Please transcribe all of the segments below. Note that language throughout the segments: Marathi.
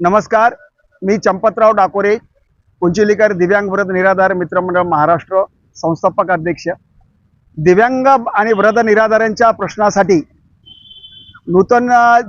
नमस्कार मी चंपतराव डाकोरे कुंचिलीकर दिव्यांग व्रत निराधार मित्रमंडळ महाराष्ट्र संस्थापक अध्यक्ष. दिव्यांग आणि व्रत निराधारांच्या प्रश्नासाठी नूतन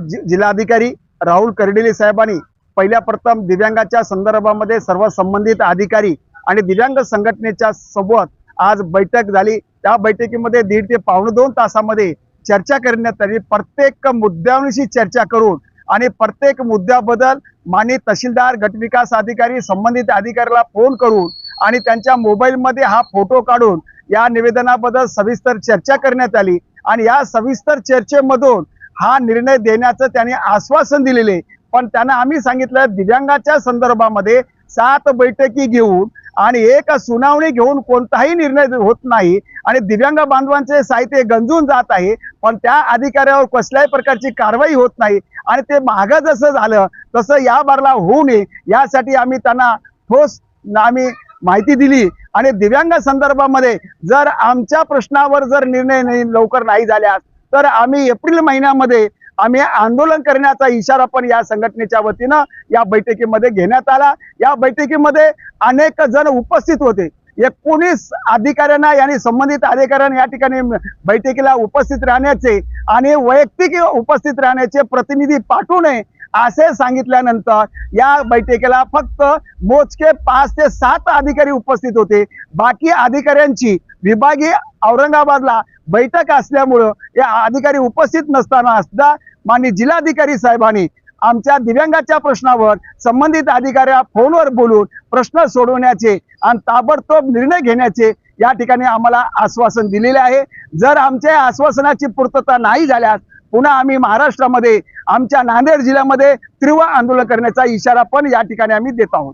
जि- जिल्हाधिकारी राहुल कर्डिले साहेबांनी पहिल्या प्रथम दिव्यांगाच्या संदर्भामध्ये सर्व संबंधित अधिकारी आणि दिव्यांग संघटनेच्या सोबत आज बैठक झाली. त्या बैठकीमध्ये दीड ते पावणे दोन तासामध्ये चर्चा करण्यात आली. प्रत्येक मुद्द्यांविषयी चर्चा करून आणि प्रत्येक मुद्द्याबद्दल माननीय तहसीलदार गटविकास अधिकारी संबंधित अधिकाऱ्याला फोन करून आणि त्यांच्या मोबाईलमध्ये हा फोटो काढून या निवेदनाबद्दल सविस्तर चर्चा करण्यात आली. आणि या सविस्तर चर्चेमधून हा निर्णय देण्याचं त्यांनी आश्वासन दिलेले. पण त्यांना आम्ही सांगितलं दिव्यांगाच्या संदर्भामध्ये सात बैठकी घेऊन आणि एक सुनावणी घेऊन कोणताही निर्णय होत नाही. आणि दिव्यांग बांधवांचे साहित्य गंजून जात आहे. पण त्या अधिकाऱ्यावर कसल्याही प्रकारची कारवाई होत नाही. आणि ते मागं जसं झालं तसं या बारला होऊ नये. यासाठी आम्ही त्यांना ठोस आम्ही माहिती दिली. आणि दिव्यांग संदर्भामध्ये जर आमच्या प्रश्नावर जर निर्णय लवकर नाही झाल्यास तर आम्ही एप्रिल महिन्यामध्ये आम्ही आंदोलन करण्याचा इशारा पण या संघटनेच्या वतीनं या बैठकीमध्ये घेण्यात आला. या बैठकीमध्ये अनेक जण उपस्थित होते. एकोणीस अधिकाऱ्यांना आणि संबंधित अधिकाऱ्यांना या ठिकाणी बैठकीला उपस्थित राहण्याचे आणि वैयक्तिक उपस्थित राहण्याचे प्रतिनिधी पाठवू नये असे सांगितल्यानंतर या बैठकीला फक्त मोजके पाच ते सात अधिकारी उपस्थित होते. बाकी अधिकाऱ्यांची विभागीय औरंगाबादला बैठक असल्यामुळं या अधिकारी उपस्थित नसताना सुद्धा माननीय जिल्हाधिकारी साहेबांनी आमच्या दिव्यांगाच्या प्रश्नावर संबंधित अधिकाऱ्या फोनवर बोलून प्रश्न सोडवण्याचे आणि ताबडतोब निर्णय घेण्याचे या ठिकाणी आम्हाला आश्वासन दिलेले आहे. जर आमच्या आश्वासनाची पूर्तता नाही झाल्यास पुन्हा आम्ही महाराष्ट्रामध्ये आमच्या नांदेड जिल्ह्यामध्ये तीव्र आंदोलन करण्याचा इशारा पण या ठिकाणी आम्ही देत आहोत.